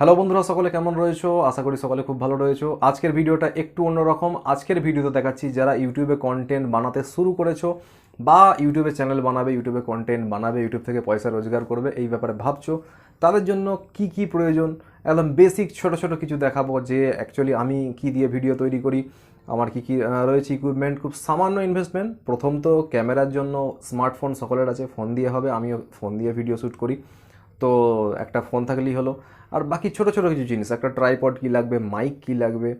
Hello বন্ধুরা, সকলে কেমন রয়েছো? আশা করি সকলে খুব ভালো রয়েছো। আজকের ভিডিওটা একটু অন্যরকম। আজকের ভিডিওতে দেখাচ্ছি যারা ইউটিউবে কন্টেন্ট বানাতে শুরু করেছ বা ইউটিউবে চ্যানেল বানাবে, ইউটিউবে কন্টেন্ট বানাবে, ইউটিউব থেকে পয়সা রোজগার করবে, এই ব্যাপারে ভাবছ, তাদের জন্য কি কি প্রয়োজন? একদম বেসিক ছোট ছোট কিছু দেখাবো যে অ্যাকচুয়ালি আমি কি দিয়ে ভিডিও তৈরি করি, আমার কি কি রয়েছে ইকুইপমেন্ট খুব সামান্য ইনভেস্টমেন্ট প্রথম তো ক্যামেরার জন্য স্মার্টফোন সকলের আছে ফোন দিয়ে হবে, আমিও ফোন দিয়ে ভিডিও শ্যুট করি। তো একটা ফোন থাকলেই হলো। আর বাকি ছোট ছোট কিছু জিনিস, একটা ট্রাইপড কী লাগবে মাইক কী লাগবে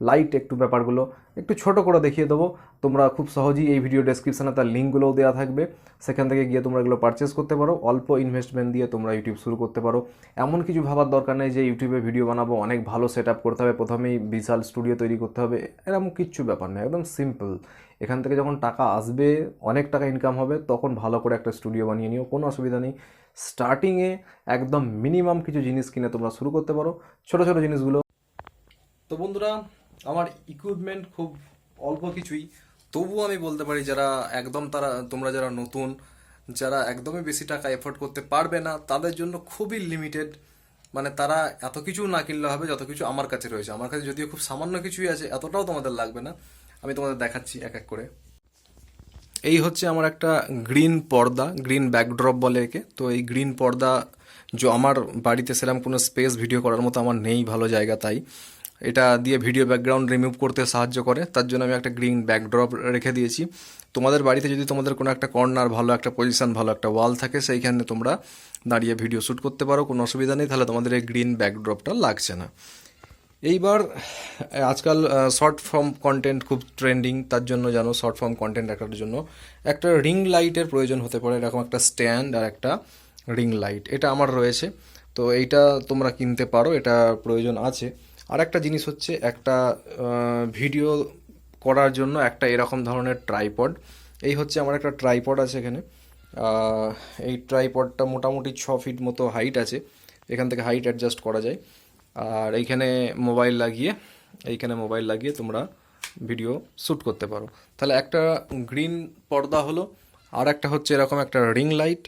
লাইট একটু ব্যাপারগুলো একটু ছোট করে দেখিয়ে দেবো। তোমরা খুব সহজেই এই ভিডিও ডেসক্রিপশানে তার লিঙ্কগুলোও দেওয়া থাকবে। সেখান থেকে গিয়ে তোমরা এগুলো পারচেস করতে পারো। অল্প ইনভেস্টমেন্ট দিয়ে তোমরা ইউটিউব শুরু করতে পারো। এমন কিছু ভাবার দরকার নেই যে ইউটিউবে ভিডিও বানাবো, অনেক ভালো সেট করতে হবে। প্রথমেই বিশাল স্টুডিও তৈরি করতে হবে। এরকম কিচ্ছু ব্যাপার নেই একদম সিম্পল এখান থেকে যখন টাকা আসবে, অনেক টাকা ইনকাম হবে, তখন ভালো করে একটা স্টুডিও বানিয়ে নিও, কোনো অসুবিধা নেই। স্টার্টিংয়ে একদম মিনিমাম কিছু জিনিস কিনে তোমরা শুরু করতে পারো। ছোট ছোট জিনিসগুলো। তো বন্ধুরা, আমার ইকুইপমেন্ট খুব অল্প কিছুই। তবুও আমি বলতে পারি, যারা একদম তারা, তোমরা যারা নতুন, যারা একদমই বেশি টাকা এফোর্ড করতে পারবে না, তাদের জন্য খুবই লিমিটেড মানে তারা এত কিছু না কিনলে হবে যত কিছু আমার কাছে রয়েছে। আমার কাছে যদিও খুব সামান্য কিছুই আছে, এতটাও তোমাদের লাগবে না। আমি তোমাদের দেখাচ্ছি এক এক করে। এই হচ্ছে আমার একটা গ্রিন পর্দা, গ্রিন ব্যাকড্রপ বলে একে। তো এই গ্রিন পর্দা, যে আমার বাড়িতে সেরকম কোনো স্পেস ভিডিও করার মতো আমার নেই, ভালো জায়গা তাই। এটা দিয়ে ভিডিও ব্যাকগ্রাউন্ড রিমুভ করতে সাহায্য করে, তার জন্য আমি একটা গ্রিন ব্যাকড্রপ রেখে দিয়েছি। তোমাদের বাড়িতে যদি তোমাদের কোনো একটা কর্নার ভালো একটা পজিশন ভালো একটা ওয়াল থাকে, সেইখানে তোমরা দাঁড়িয়ে ভিডিও শ্যুট করতে পারো, কোনো অসুবিধা নেই, তাহলে তোমাদের এই গ্রিন ব্যাকড্রপটা লাগছে না। এইবার, আজকাল শর্ট ফর্ম কন্টেন্ট খুব ট্রেন্ডিং তার জন্য জানো শর্ট ফর্ম কন্টেন্ট রাখার জন্য একটা রিং লাইটের প্রয়োজন হতে পারে, এরকম একটা স্ট্যান্ড আর একটা রিং লাইট এটা আমার রয়েছে। তো এইটা তোমরা কিনতে পারো, এটা প্রয়োজন আছে। আর একটা জিনিস হচ্ছে একটা ভিডিও করার জন্য একটা এরকম ধরনের ট্রাইপড এই হচ্ছে আমার একটা ট্রাইপড আছে এখানে। এই ট্রাইপডটা মোটামুটি ছ ফিট মতো হাইট আছে। এখান থেকে হাইট অ্যাডজাস্ট করা যায়। আর এইখানে মোবাইল লাগিয়ে, এইখানে মোবাইল লাগিয়ে তোমরা ভিডিও শ্যুট করতে পারো। তাহলে একটা গ্রিন পর্দা হলো, আর একটা হচ্ছে এরকম একটা রিং লাইট,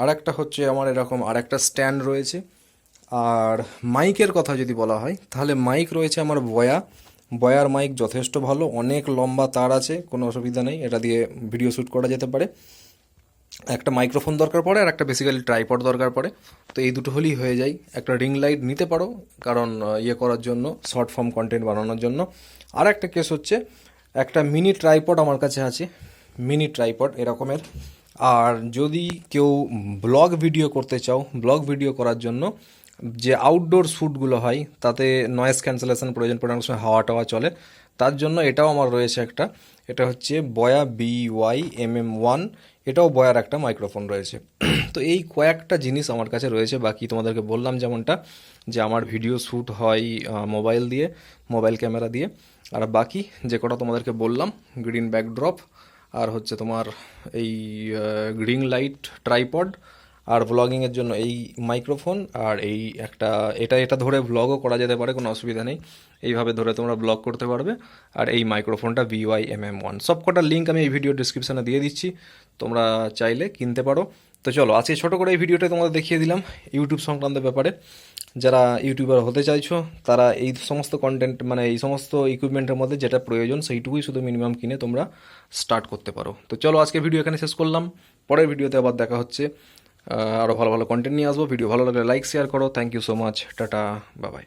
আর একটা হচ্ছে আমার এরকম আর একটা স্ট্যান্ড রয়েছে। আর মাইকের কথা যদি বলা হয়, তাহলে মাইক রয়েছে আমার বয়া। বয়ার মাইক যথেষ্ট ভালো, অনেক লম্বা তার আছে, কোনো অসুবিধা নেই, এটা দিয়ে ভিডিও শ্যুট করা যেতে পারে। একটা মাইক্রোফোন দরকার পড়ে আর একটা বেসিক্যালি ট্রাইপড দরকার পড়ে। তো এই দুটো হলেই হয়ে যায়। একটা রিং লাইট নিতে পারো, কারণ ইয়ে করার জন্য শর্ট ফর্ম কন্টেন্ট বানানোর জন্য। আর একটা কেস হচ্ছে, একটা মিনি ট্রাইপড আমার কাছে আছে। মিনি ট্রাইপড এরকমের। আর যদি কেউ ব্লগ ভিডিও করতে চাও ব্লগ ভিডিও করার জন্য, যে আউটডোর শ্যুটগুলো হয়, তাতে নয়েজ ক্যান্সেলেশন প্রয়োজন পড়ে অনেক সময় হাওয়া টাওয়া চলে। তার জন্য এটাও আমার রয়েছে একটা। এটা হচ্ছে বয়া B Y M M one, এটাও বয়ার একটা মাইক্রোফোন রয়েছে। তো এই কয়েকটা জিনিস আমার কাছে রয়েছে, বাকি তোমাদেরকে বললাম যেমনটা, যে আমার ভিডিও শ্যুট হয় মোবাইল দিয়ে, মোবাইল ক্যামেরা দিয়ে। আর বাকি যে কটা তোমাদেরকে বললাম গ্রিন ব্যাকড্রপ আর হচ্ছে তোমার এই গ্রিন লাইট ট্রাইপড আর ব্লগিংয়ের জন্য এই মাইক্রোফোন আর এই একটা, এটা এটা ধরে ব্লগও করা যেতে পারে, কোনো অসুবিধা নেই। এইভাবে ধরে তোমরা ব্লগ করতে পারবে। আর এই মাইক্রোফোনটা বিওয়াই এম এম ওয়ান সব কটার লিঙ্ক আমি এই ভিডিও ডিসক্রিপশানে দিয়ে দিচ্ছি। তোমরা চাইলে কিনতে পারো। তো চলো, আজকে ছোটো করে এই ভিডিওটা তোমাদের দেখিয়ে দিলাম ইউটিউব সংক্রান্ত ব্যাপারে। যারা ইউটিউবার হতে চাইছো, তারা এই সমস্ত কন্টেন্ট মানে এই সমস্ত ইকুইপমেন্টের মধ্যে যেটা প্রয়োজন, সেইটুকুই শুধু মিনিমাম কিনে তোমরা স্টার্ট করতে পারো। তো চলো, আজকে ভিডিও এখানে শেষ করলাম। পরের ভিডিওতে আবার দেখা হচ্ছে। আরও ভালো ভালো কন্টেন্ট নিয়ে আসব। ভিডিও ভালো লাগলে লাইক শেয়ার করো। Thank you so much tata. বাবাই